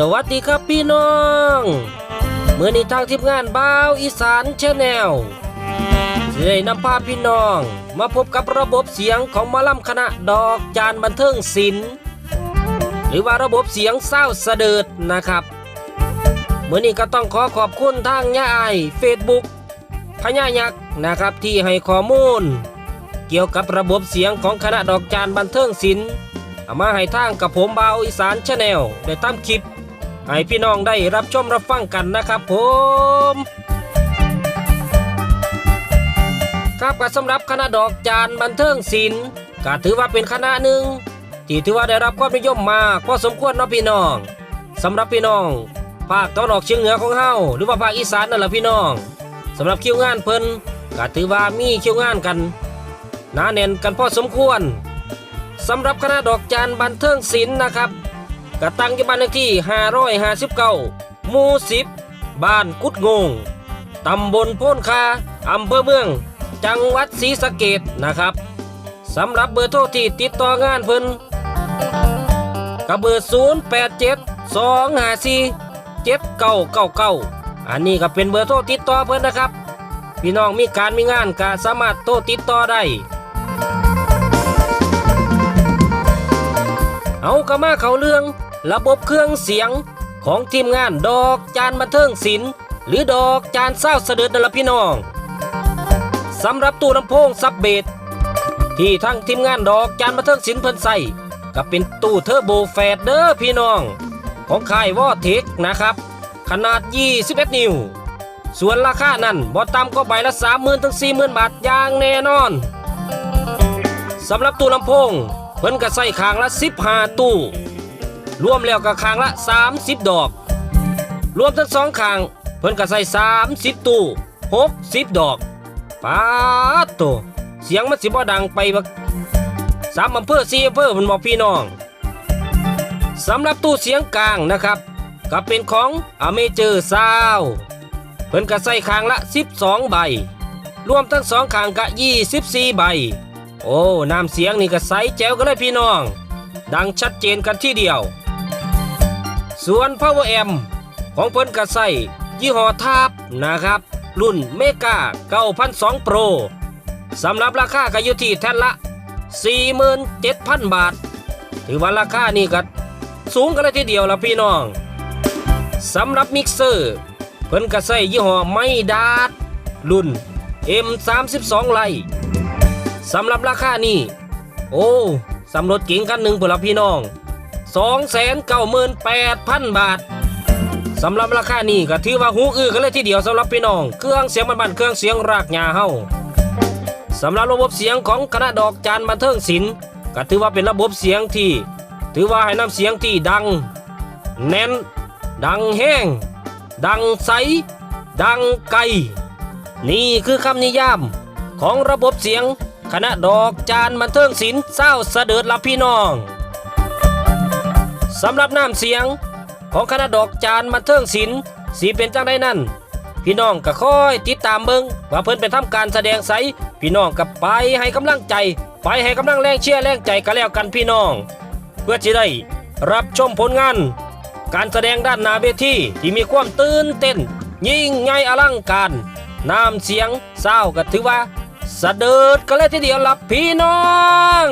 สวัสดีครับพี่น้องเมื่อนี้ทางทีมงานบ้าวอีสานชาแนลจะได้นำพาพี่น้อง มาพบกับระบบเสียงของมาล่ำคณะดอกจานบันเทิงศิลป์หรือว่าระบบเสียงเศร้าเสดิดนะครับเมื่อนี้ก็ต้องขอขอบคุณทางย่าไอเฟซบุ๊กพญายักษ์นะครับที่ให้ข้อมูล เกี่ยวกับระบบเสียงของคณะดอกจานบันเทิงศิลป์เอามาให้ทางกับผมบาวอีสานชาแนลได้ทำคลิป ให้พี่น้องได้รับชมรับฟังกันนะครับผมครับก็สำหรับคณะดอกจานบันเทิงศิลป์ก็ถือว่าเป็นคณะหนึ่งที่ถือว่าได้รับความนิยมมากพอสมควรเนาะพี่น้องสำหรับพี่น้อง ภาคตะวันออกเฉียงเหนือของเฮาหรือว่าภาคอีสานนั่นแหละพี่น้องสำหรับคิวงานเพิ่นก็ถือว่ามีคิวงานกันหนาแน่นกันพอสมควรสำหรับคณะดอกจานบันเทิงศิลป์นะครับ กระตั้งอยู่บ้านเลขที่ 559หมู่10 บ้านกุดงง ตำบลโพนคา อำเภอเมือง จังหวัดศรีสะเกดนะครับ สำหรับเบอร์โทรที่ติดต่องานเพิ่นกับเบอร์ 087 254 7999 อันนี้ก็เป็นเบอร์โทรติดต่อเพิ่นนะครับ พี่น้องมีการมีงานก็สามารถโทรติดต่อได้ เอากระมาเขาเรื่อง ระบบเครื่องเสียงของทีมงานดอกจานบันเทิงศิลป์หรือดอกจานเศร้าเสด็จนั่นละพี่น้องสำหรับตู้ลำโพงซับเบสที่ทั้งทีมงานดอกจานบันเทิงศิลป์เพิ่นใส่ก็เป็นตู้เทอร์โบแฟดเด้อพี่น้อง ของค่ายวอเทคนะครับ ขนาด 21 นิ้ว ส่วนราคานั้นบ่ต่ำก็ใบละ 30,000ถึง40,000 บาทอย่างแน่นอนสำหรับตู้ลำโพง เพิ่นก็ใส่คางละ15ตู้ รวมแล้วก็คางละ 30 ดอก รวมทั้งสองคาง เพิ่นก็ใส่ 30 ตู้ 60 ดอกป้าดโตเสียงมันสิบ่ดังไปบักสามอำเภอสี่อำเภอมันบอกพี่น้องสำหรับตู้เสียงกลางนะครับก็เป็นของอเมเจอร์ซาวเพิ่นก็ใส่คางละ 12 ใบ รวมทั้งสองคางก็24 ใบ โอ้น้ำเสียงนี่ก็ใสแจ๋วกันเลยพี่น้อง ดังชัดเจนกันที่เดียว ส่วน PowerM ของเพิ่นก็ใส่ยี่ห้อทาบนะครับ รุ่นเมกา9,200 Pro สำหรับราคาก็อยู่ที่แท่นละ 47,000 บาท ถือว่าราคานี่ก็สูงกันเลยทีเดียวละพี่น้องสำหรับมิกเซอร์เพิ่นก็ใส่ยี่ห้อไมดาดรุ่น M32 ไล สำหรับราคานี่โอ้สำรถเก๋งคันหนึ่งเพื่อพี่น้อง 298,000 บาทสำหรับราคานี่ก็ถือว่าหูอื้อกันเลยทีเดียวสำหรับพี่น้อง เครื่องเสียงบันๆเครื่องเสียงรากหญ้าเฮาสำหรับระบบเสียงของคณะดอกจานบันเทิงศิลป์ก็ถือว่าเป็นระบบเสียงที่ ถือว่าให้น้ำเสียงที่ดัง แน่น ดังแห้ง ดังใส ดังไกล นี่คือคำนิยามของระบบเสียง คณะดอกจานบันเทิงศิลป์เศร้าเสดิร์ดละพี่น้องสำหรับน้ำเสียงของคณะดอกจานบันเทิงศิลป์สีเป็นจังได้นั่น พี่น้องก็คอยติดตามเบิงว่าเพิ่นไปทำการแสดงไสพี่น้องก็ไปให้กำลังใจ ไปให้กำลังแรงเชียร์แรงใจกันแล้วกันพี่น้อง เพื่อจะได้รับชมผลงาน การแสดงด้านนาเวทีที่มีความตื่นเต้น ยิ่งใหญ่อลังการน้ำเสียงเศร้าก็ถือว่า สะเดิดกันเลยทีเดียวลับพี่น้อง